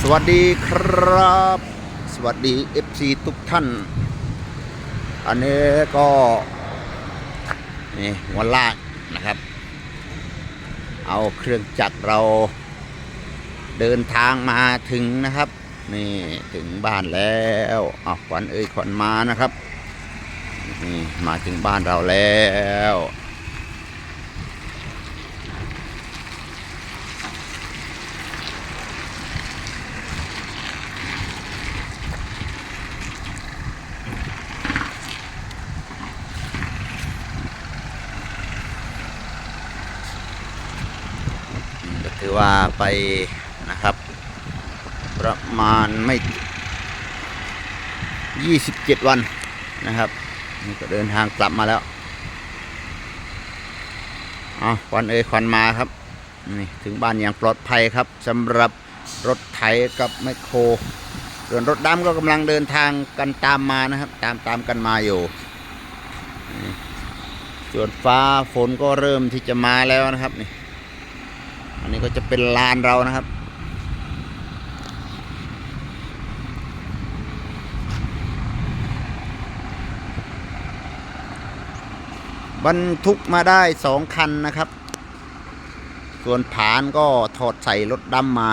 สวัสดีครับ สวัสดี FC ทุกท่าน อันนี้ก็นี่หัวลากนะครับ เอาเครื่องจักรเราเดินทางมาถึงนะครับ นี่ถึงบ้านแล้วอะขวัญเอ้ยขวัญมานะครับนี่มาถึงบ้านเราแล้วาไปนะครับ ประมาณไม่ 27 วันนะครับนี่ก็เดินทางกลับมาแล้วเอควันเอยควันมาครับนี่ถึงบ้านอย่างปลอดภัยครับสำหรับรถไถกับแมคโครส่วนรถดำก็กำลังเดินทางกันตามมานะครับ ตามตามกันมาอยู่ ส่วนฟ้าฝนก็เริ่มที่จะมาแล้วนะครับนี่ อันนี้ก็จะเป็นลานเรานะครับ บรรทุกมาได้สองคันนะครับ ส่วนผานก็ถอดใส่รถดำมา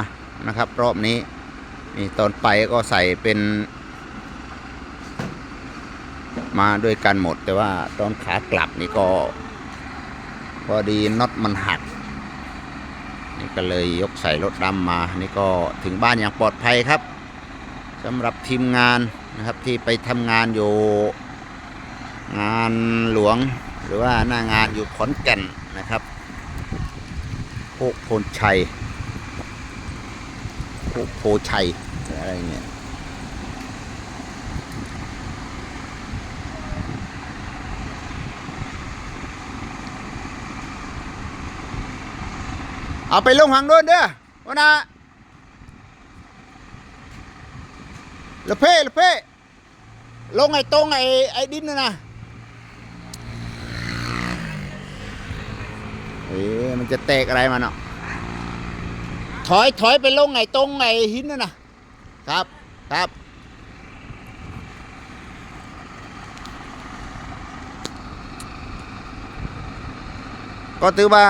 นะครับ รอบนี้นี่ตอนไปก็ใส่เป็น มาด้วยกันหมด แต่ว่าตอนขากลับนี่ก็ พอดีน็อตมันหัก นี่ก็เลยยกใส่รถดำมานี่ก็ถึงบ้านอย่างปลอดภัยครับสำหรับทีมงานนะครับที่ไปทำงานอยู่งานหลวงหรือว่าหน้างานอยู่ขอนแก่นนะครับโคกโพนชัยโคกโพชัยอะไรเงี้ย เอาไปลงหางโดนเด้อวะนะละเพ่ละเพ่ลงไอ้ตรงไอ้ไอ้ดินน่ะนะเอ๊ะมันจะแตกอะไรมาเนาะถอยถอยไปลงไงตรงไงหินนั่นนะครับครับก็ถือว่า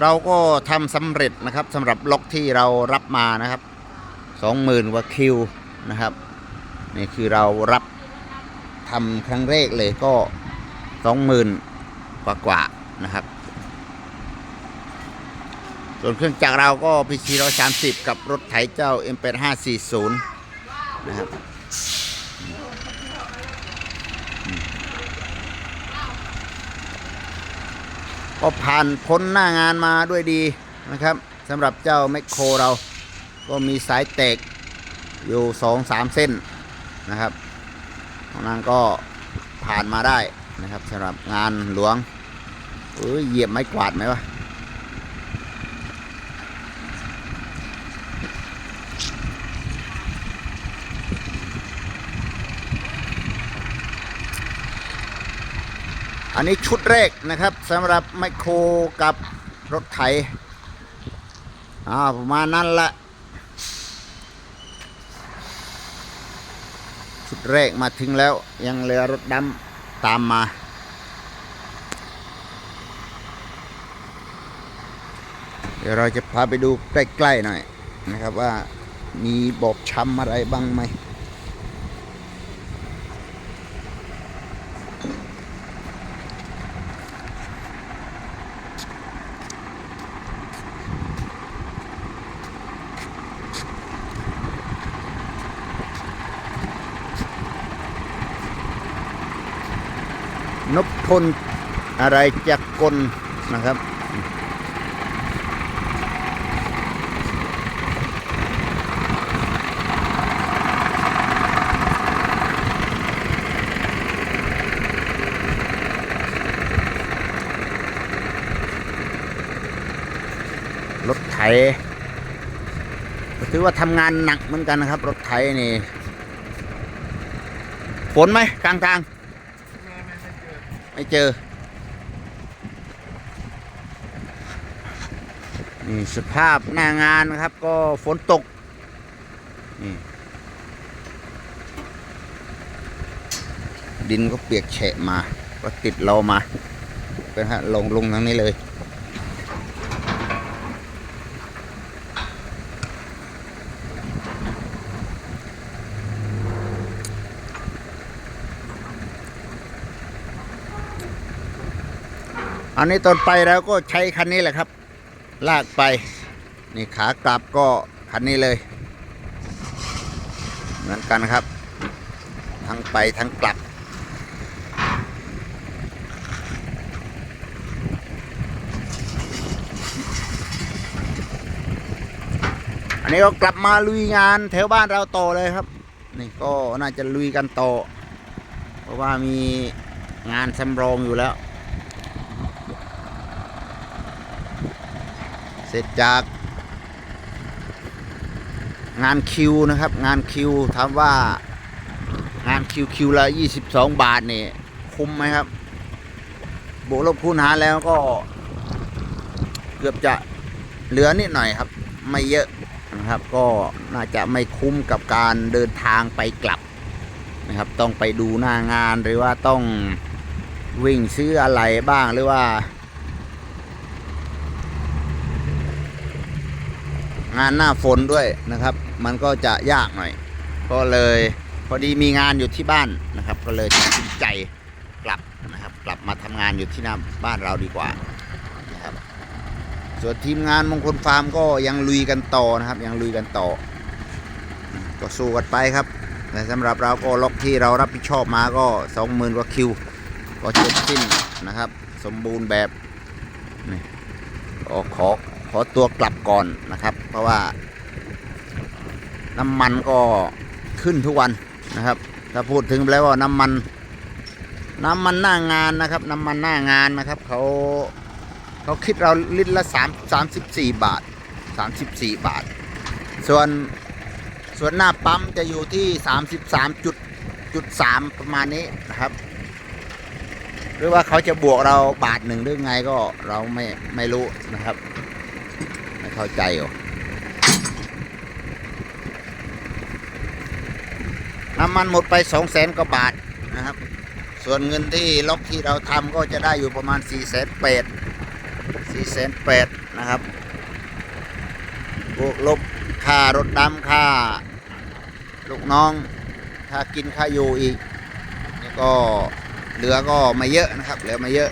เราก็ทำสำเร็จนะครับสำหรับล็อกที่เรารับมานะครับสองหมื่นกว่าคิวนะครับนี่คือเรารับทำครั้งแรกเลยก็สองหมื่นกว่ากว่านะครับ ส่วนเครื่องจักรเราก็ PC 130กับรถไถเจ้า M8540 นะครับ ก็ผ่านพ้นหน้างานมาด้วยดีนะครับสำหรับเจ้าแมคโครเรา ก็มีสายแตกอยู่สองสามเส้นนะครับตรงนั้นก็ผ่านมาได้นะครับสำหรับงานหลวงเออเหยียบไม้กวาดไหมวะ อันนี้ชุดแรกนะครับสำหรับไมโครกับรถไถอ่าประมาณนั้นละชุดแรกมาถึงแล้วยังเหลือรถดำตามมาเดี๋ยวเราจะพาไปดูใกล้ๆหน่อยนะครับว่ามีบอบช้ำอะไรบ้างไหม นอะไรจักกลนะครับ รถไถถือว่าทำงานหนักเหมือนกันนะครับ รถไถนี่ฝนไหมกลางทาง ไม่เจอ นี่สภาพหน้างานนะครับ ก็ฝนตก นี่ดินก็เปียกแฉะมา ก็ติดเรามาเป็นฮะลงลงทั้งนี้เลย อันนี้ตอนไปแล้วก็ใช้คันนี้แหละครับ ลากไป นี่ขากลับก็คันนี้เลย เหมือนกันครับ ทั้งไปทั้งกลับ อันนี้ก็กลับมาลุยงานแถวบ้านเราต่อเลยครับ นี่ก็น่าจะลุยกันต่อ เพราะว่ามีงานสำรองอยู่แล้ว เสร็จจากงานคิวนะครับ งานคิวถามว่างานคิวคิวละ22บาทนี่คุ้มไหมครับบวกลบคูณหารแล้วก็เกือบจะเหลือนิดหน่อยครับ ไม่เยอะนะครับ ก็น่าจะไม่คุ้มกับการเดินทางไปกลับนะครับ ต้องไปดูหน้างานหรือว่าต้องวิ่งซื้ออะไรบ้างหรือว่า งานหน้าฝนด้วยนะครับ มันก็จะยากหน่อย ก็เลยพอดีมีงานอยู่ที่บ้านนะครับ ก็เลยตัดสินใจกลับนะครับ กลับมาทำงานอยู่ที่หน้าบ้านเราดีกว่านะครับส่วนทีมงานมงคลฟาร์มก็ยังลุยกันต่อนะครับ ยังลุยกันต่อ ก็สู้กันไปครับแต่สำหรับเราก็ล็อกที่เรารับผิดชอบมาก็สองหมื่นกว่าคิว ก็จบสิ้นนะครับ สมบูรณ์แบบนี่ก็ขอ ขอตัวกลับก่อนนะครับ เพราะว่า น้ำมันก็ขึ้นทุกวันนะครับ ถ้าพูดถึงแล้วว่าน้ำมัน น้ำมันหน้างานนะครับ น้ำมันหน้างานนะครับเขาเขาคิดเราลิตรละสามสามสิบสี่บาทสามสิบสี่บาท ส่วนส่วนหน้าปั๊มจะอยู่ที่สามสิบสามจุดจุดสามประมาณนี้นะครับ หรือว่าเขาจะบวกเราบาทหนึ่งหรือไงก็เราไม่ไม่รู้นะครับ เข้าใจอยู่น้ำมันหมดไปสองแสนกว่าบาทนะครับ ส่วนเงินที่ล็อกที่เราทำก็จะได้อยู่ประมาณ4ี่แสนแปดสี่แสนแปดนะครับบวกลบค่ารถดำค่า ลูกน้องค่ากินค่าอยู่อีกนี่ก็เหลือก็ไม่เยอะนะครับ เหลือไม่เยอะ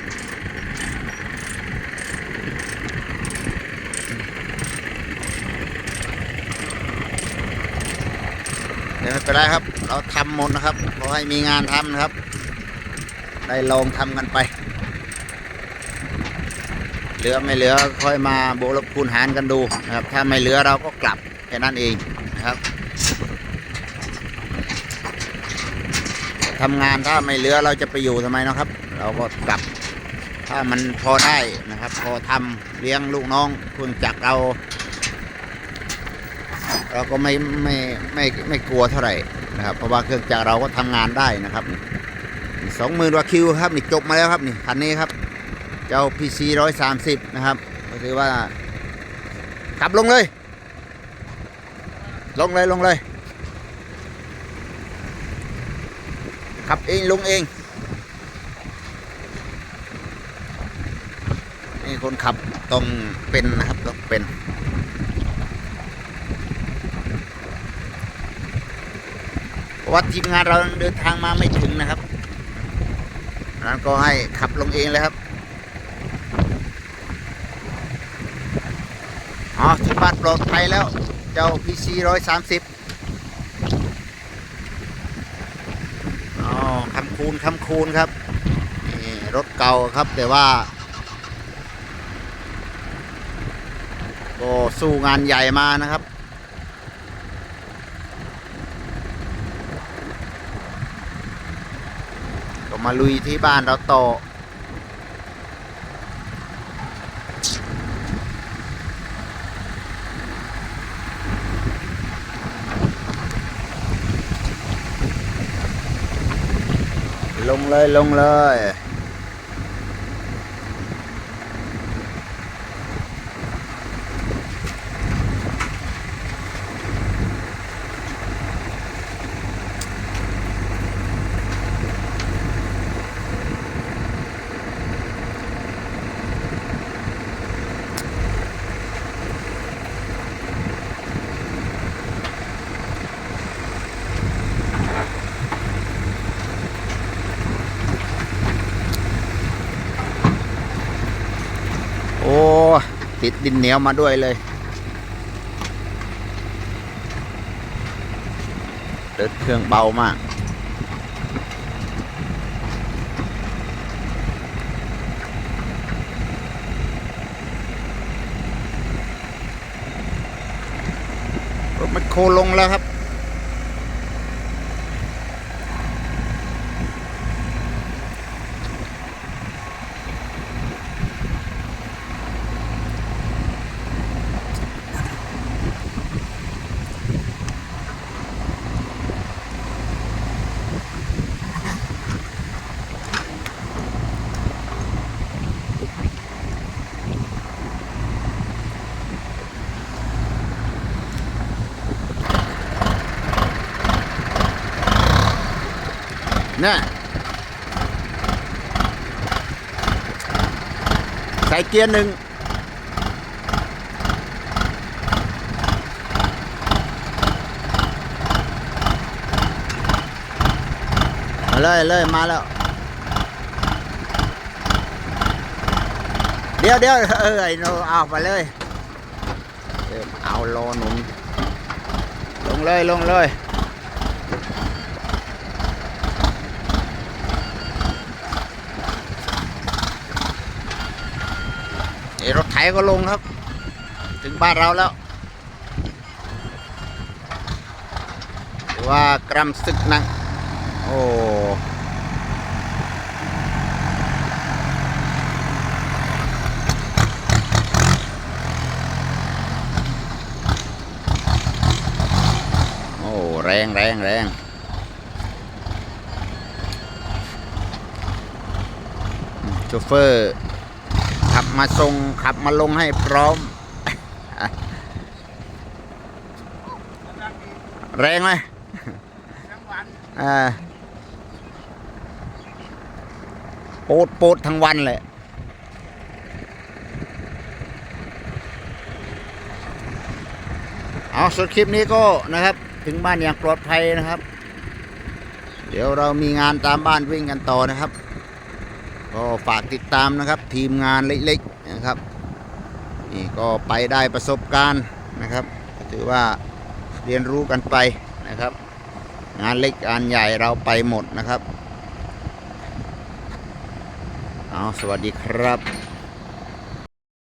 เดี๋ยว ไม่เป็นไรครับ เราทำหมดนะครับขอให้มีงานทำนะครับ ได้ลองทำกันไป เหลือไม่เหลือค่อยมาบวกลบคูณหารกันดูนะครับ ถ้าไม่เหลือเราก็กลับแค่นั้นเองนะครับทำงานถ้าไม่เหลือเราจะไปอยู่ทำไมนะครับ เราก็กลับ ถ้ามันพอได้นะครับ พอทำเลี้ยงลูกน้องครื่องจักเรา เราก็ไม่ไม่ไม่ไม่กลัวเท่าไหร่นะครับ เพราะว่าเครื่องจักรเราก็ทำงานได้นะครับสองหมื่นกว่าคิวครับนี่จบมาแล้วครับนี่คันนี้ครับ เจ้า PC ร้อยสามสิบนะครับก็ถือว่าขับลงเลย ลงเลยลงเลย ขับเองลงเองนี่คนขับต้องเป็นนะครับต้องเป็น เพราะ ว่าทีมงานเราเดินทางมาไม่ถึงนะครับนั้นก็ให้ขับลงเองเลยครับอ๋อถึงบ้านปลอดภัยแล้ว เจ้า PC ร้อยสามสิบอ๋อคำคูณคำคูณครับนี่รถเก่าครับแต่ว่าก็สู้งานใหญ่มานะครับ ก็ มาลุยที่บ้านเราต่อลงเลยลงเลย ดินเหนียวมาด้วยเลย เดินเครื่องเบามาก รถมันโคลงแล้วครับ น่ะใส่เกียร์หนึ่งมาเลยเลยมาแล้ว เดี๋ยวเดี๋ยวเออไอ้โนเอาไปเลยเออเอาโลหนุนลงเลยลงเลย เอยรถไถ ก็ลงครับ ถึงบ้านเราแล้วถือว่ากรำศึกหนักโอ้โอ้แรงแรงแรงโชเฟอร์ ขับมาส่งขับมาลงให้พร้อม แรงไหมอ่าโปดโปดทั้งวันเลย เอาสุดคลิปนี้ก็นะครับ ถึงบ้านอย่างปลอดภัยนะครับ เดี๋ยวเรามีงานตามบ้านวิ่งกันต่อนะครับ ก็ฝากติดตามนะครับ ทีมงานเล็กๆนะครับนี่ก็ไปได้ประสบการณ์นะครับถือว่าเรียนรู้กันไปนะครับ งานเล็กงานใหญ่เราไปหมดนะครับเอาสวัสดีครับ